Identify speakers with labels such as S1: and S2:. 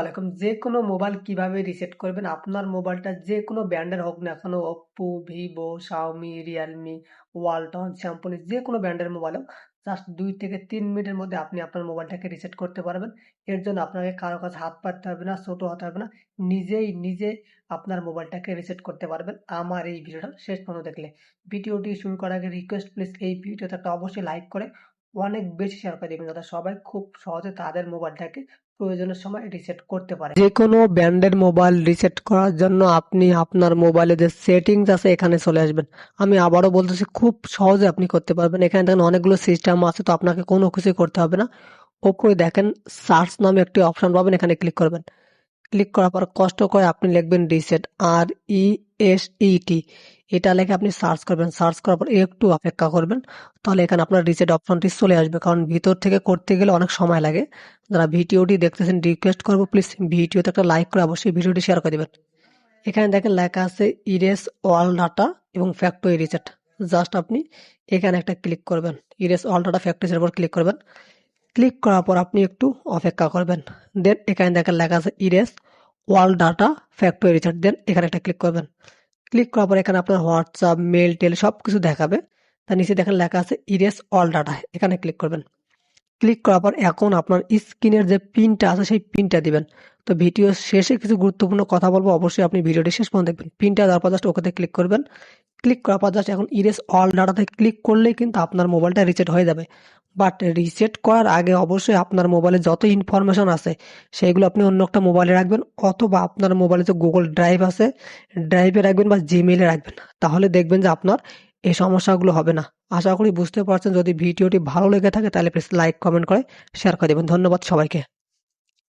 S1: আলাইকুম যে কোনো মোবাইল কীভাবে রিসেট করবেন, আপনার মোবাইলটা যে কোনো ব্র্যান্ডের হোক না কেন Oppo Vivo Xiaomi Realme Walton Samsung যে কোনো ব্র্যান্ডের মোবাইল হোক জাস্ট দুই থেকে তিন মিনিটের মধ্যে আপনি আপনার মোবাইলটাকে রিসেট করতে পারবেন। এর জন্য আপনাকে কারও কাছে হাত পাততে হবে না, ছোটো হতে হবে না, নিজেই, নিজে আপনার মোবাইলটাকে রিসেট করতে পারবেন। আমার এই ভিডিওটা শেষ পর্যন্ত দেখলে। ভিডিওটি শুরু করার আগে রিকোয়েস্ট প্লিজ এই ভিডিওতে একটা অবশ্যই লাইক করে, অনেক বেশি শেয়ার করে দেবেন, যাতে সবাই খুব সহজে তাদের মোবাইলটাকে প্রয়োজনের সময় রিসেট করতে পারে যে কোনো ব্র্যান্ডের মোবাইল রিসেট করার জন্য আপনি আপনার মোবাইলে যে সেটিংস আছে এখানে চলে আসবেন। আমি আবারও বলতেছি, খুব সহজে আপনি করতে পারবেন। এখানে দেখেন অনেকগুলো সিস্টেম আছে, তো আপনাকে কোনো কিছুই করতে হবে না। ওপরে দেখেন সার্চ নামে একটি অপশন পাবেন, এখানে ক্লিক করবেন। ক্লিক করার পর কষ্ট করে আপনি লিখবেন রিসেট আর ই এস ই টি এটা লেখে আপনি সার্চ করবেন। সার্চ করার পর একটু অপেক্ষা করবেন। তাহলে এখানে আপনার রিসেট অপশনটি চলে আসবে। কারণ ভিতর থেকে করতে গেলে অনেক সময় লাগে। যারা ভিডিওটি দেখতেছেন রিকোয়েস্ট করব প্লিজ ভিডিওতে একটা লাইক করে অবশ্যই ভিডিওটি শেয়ার করে দেবেন। এখানে দেখেন লেখা আছে ইরেস অল ডাটা এবং ফ্যাক্টরি রিসেট জাস্ট আপনি এখানে একটা ক্লিক করবেন। ইরেস অল ডাটা ফ্যাক্টরির উপর ক্লিক করবেন। ক্লিক করার পর আপনি একটু অপেক্ষা করবেন। দেন এখানে দেখেন লেখা আছে erase all data factory recharge দেন এখানে একটা ক্লিক করবেন। ক্লিক করার পর এখানে আপনার হোয়াটসঅ্যাপ মেল টেল সব কিছু দেখাবে। তার নিচে দেখেন লেখা আছে ইরেস অল ডাটা, এখানে ক্লিক করবেন। ক্লিক করার পর এখন আপনার স্ক্রিনের যে পিনটা আছে সেই পিনটা দিবেন। তো ভিডিও শেষে কিছু গুরুত্বপূর্ণ কথা বলব, অবশ্যই আপনি ভিডিওটি শেষ পর্যন্ত দেখবেন। পিনটা দেওয়ার পর জাস্ট ওকেতে ক্লিক করবেন। ক্লিক করার পর জাস্ট এখন ইরেস অল ডাটাতে ক্লিক করলেই কিন্তু আপনার মোবাইলটা রিসেট হয়ে যাবে। বাট রিসেট করার আগে অবশ্যই আপনার মোবাইলে যত ইনফরমেশন আছে সেইগুলো আপনি অন্য একটা মোবাইলে রাখবেন, অথবা আপনার মোবাইলে যে গুগল ড্রাইভ আছে ড্রাইভে রাখবেন বা জিমেইলে রাখবেন। তাহলে দেখবেন যে আপনার এই সমস্যাগুলো হবে না। আশা করি বুঝতে পারছেন। যদি ভিডিওটি ভালো লেগে থাকে, তাহলে প্লিজ লাইক কমেন্ট করে শেয়ার করে দেবেন। ধন্যবাদ সবাইকে।